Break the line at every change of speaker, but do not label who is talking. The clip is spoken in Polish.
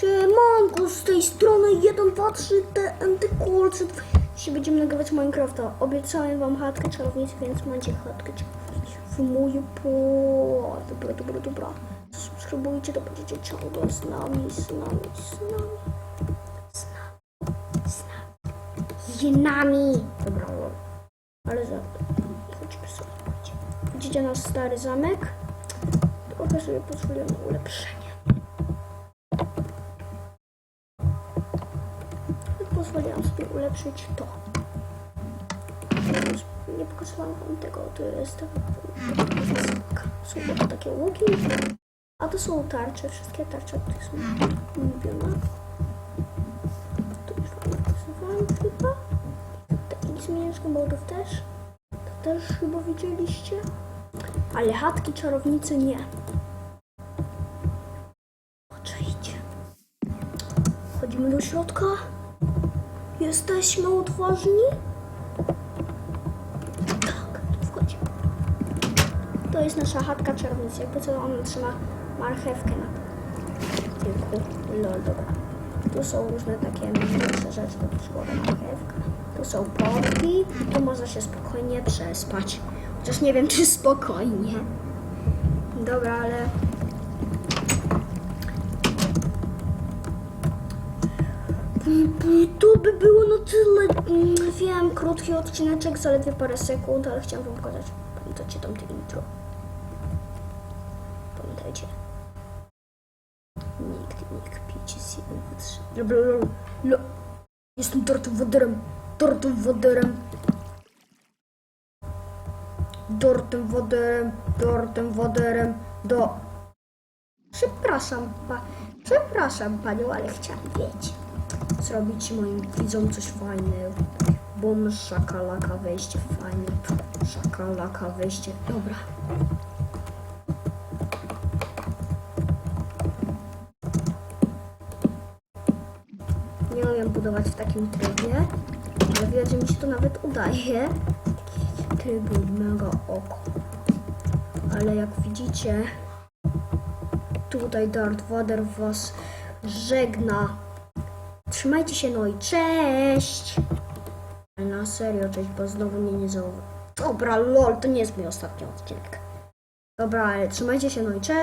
Siemanko, z tej strony 1, 2, 3, TNT Kulcy. Dzisiaj będziemy nagrywać Minecrafta. Obiecałem wam chatkę czarownicy, więc macie chatkę czarownicy w moje po. Dobra, dobra, dobra. Subskrybujcie, to będziecie ciągle z nami, z nami, z nami. Z nami, z nami. Z nami. Dobra. Ale za... Chodźmy sobie. Widzicie nasz stary zamek? Pozwoliłem na ulepszenie. Pozwoliłam sobie ulepszyć to. Nie pokazywałam wam tego, to jest taka Są takie łuki, a to są tarcze, wszystkie tarcze tutaj są ulubione. To już wam pokazywałam chyba. Te X mięsko modów też. To też chyba widzieliście. Ale chatki czarownicy nie. Oczywiście. Wchodzimy do środka. Jesteśmy odważni? Tak, tu wchodzimy. To jest nasza chatka czarownicy. Jakby co ona trzyma marchewkę na tyłku. Lol, dobra. Tu są różne takie mniejsze rzeczy marchewka. Tu są pompki. Tu można się spokojnie przespać. Chociaż nie wiem, czy spokojnie. Dobra, ale To by było na tyle. Mm, Wiem, krótki odcineczek, zaledwie parę sekund, ale chciałam wam pokazać. Pamiętacie tam te intro? Pamiętajcie? Nikt, nikt, picie z jeden, dwa, trzy. Jestem tortym woderem. Tortym woderem. Tortym woderem. Do. Przepraszam, pa. Przepraszam panią, ale chciałam wiedzieć zrobić moim widzom coś fajnego. Bum, szakalaka, wejście fajne. Szakalaka, wejście. Dobra. Nie umiem budować w takim trybie, ale że mi się to nawet udaje. Taki tryb mega oko. Ale jak widzicie, tutaj Darth Vader was żegna. Trzymajcie się, no i cześć! Na serio, cześć, bo znowu mnie nie zauważy. Dobra, lol, to nie jest mój ostatni odcinek. Dobra, ale trzymajcie się, no i cześć!